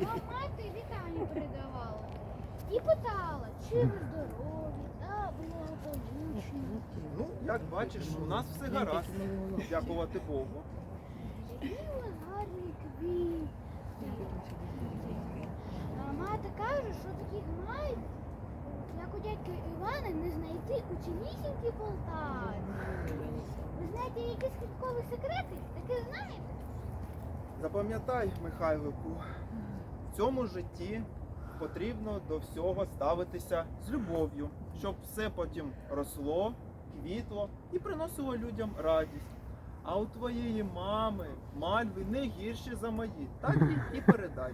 Мати вітання передавала. І питала, чи ви здорові та благополучні. Ну, як бачиш, у нас все гаразд. Дякувати Богу. Які ви гарні квіти. А мати каже, що таких мають, як у дядька Івана, не знайти у Полтаві. Ви знаєте якісь квіткові секрети? Таке знаєте? Запам'ятай, Михайлику, в цьому житті потрібно до всього ставитися з любов'ю, щоб все потім росло, квітло і приносило людям радість. А у твоєї мами мальви не гірші за мої. Так і, і передай.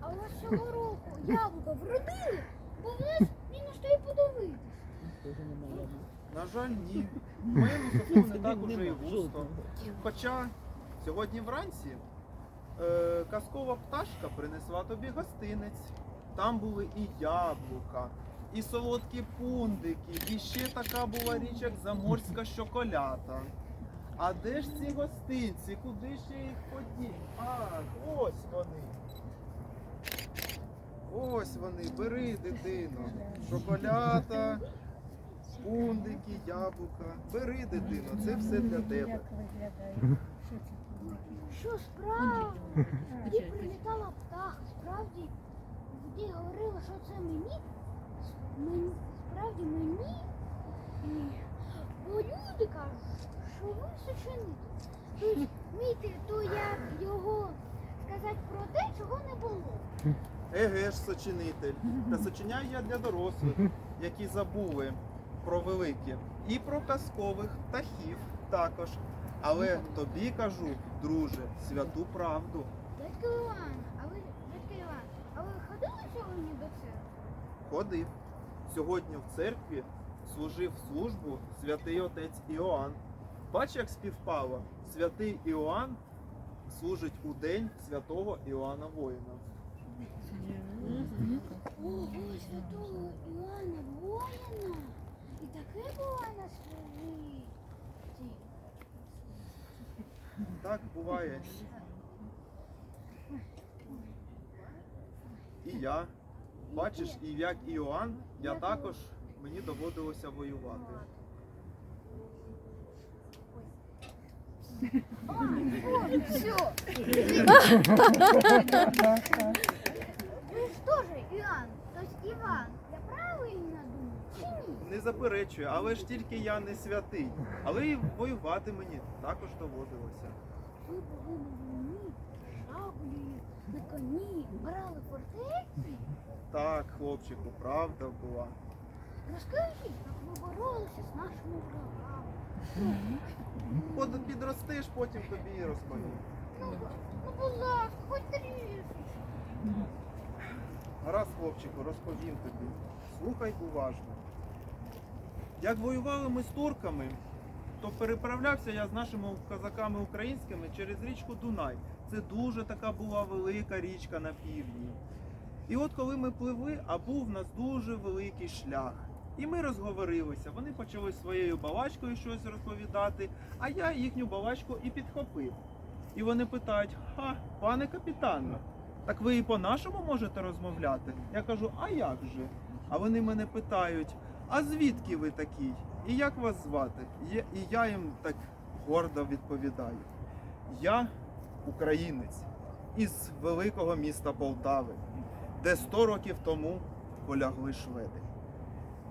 А цього року яблука вродили, бо в нас ні на що й подивитись. На жаль, ні. В моєму саду не так уже і густо. Хоча сьогодні вранці е, казкова пташка принесла тобі гостинець. Там були і яблука, і солодкі пундики, і ще така була річ, як заморська шоколята. А де ж ці гостинці? Куди ще їх подів? А, ось вони. Ось вони, бери, дитино. Шоколята, пундики, яблука. Бери, дитино, це все для тебе. Що справді? Тоді прилітала птаха, справді тоді говорила, що це мені, мені справді мені. Бо люди кажуть, що ви сочинитель. Тобто, вмієте, то як його сказати про те, чого не було. Еге ж, сочинитель. Та сочиняю я для дорослих, які забули про велике. І про казкових птахів також. Але тобі кажу, друже, святу правду. Дядько Іван, а ви, дядько Іван, а ви ходили сьогодні до церкви? Ходив. Сьогодні в церкві служив службу святий отець Іоанн. Бач, як співпало. Святий Іоанн служить у день святого Іоанна Воїна. Ого, святого Іоанна воїна. І таке буває на світі. Так буває. І я. Бачиш, і як Іоанн, я також мені доводилося воювати. Все. Ви ж теж Іоанн, тобто Іван. Я правильно думаю? Чи ні? Не заперечую, але ж тільки я не святий. Але і воювати мені також доводилося. Ви були на війні, шаблею, на коні, брали фортеці. Так, хлопчику, правда була. Розкажіть, як ви боролися з нашими ворогами. Под- Підростеш, потім тобі і розповім. Ну, ну, будь ласка, хоч трішки. Гаразд, хлопчику, розповім тобі. Слухай уважно. Як воювали ми з турками, то переправлявся я з нашими козаками українськими через річку Дунай. Це дуже така була велика річка на півдні. І от коли ми пливли, а був в нас дуже великий шлях. І ми розговорилися. Вони почали своєю балачкою щось розповідати, а я їхню балачку і підхопив. І вони питають: Ха, пане капітане, так ви і по-нашому можете розмовляти? Я кажу, а як же? А вони мене питають, а звідки ви такий? І як вас звати? І я їм так гордо відповідаю. Я українець із великого міста Полтави, де 100 років тому полягли шведи.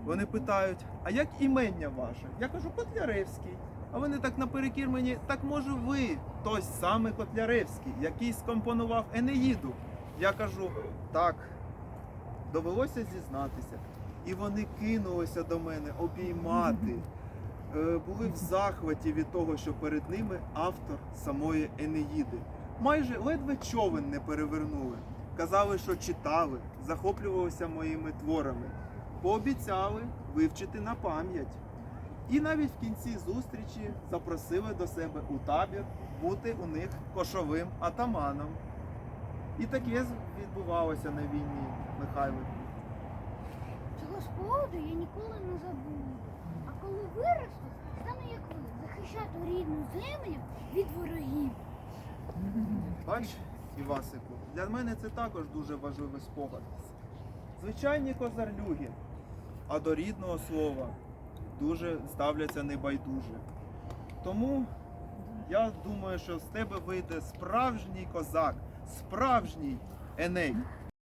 Вони питають, а як імення ваше? Я кажу, Котляревський. А вони так наперекір мені, так може ви той самий Котляревський, який скомпонував Енеїду. Я кажу, так, довелося зізнатися. І вони кинулися до мене обіймати. Е, Були в захваті від того, що перед ними автор самої Енеїди. Майже ледве човен не перевернули. Казали, що читали, захоплювалися моїми творами. Пообіцяли вивчити на пам'ять. І навіть в кінці зустрічі запросили до себе у табір бути у них кошовим атаманом. І таке відбувалося на війні, Михайло. Цього споводу я ніколи не забуду. А коли виросту, стану як ви, захищати рідну землю від ворогів. Бач, Івасику, для мене це також дуже важливий спогад. Звичайні козарлюги, а до рідного слова дуже ставляться небайдуже. Тому я думаю, що з тебе вийде справжній козак, справжній Еней.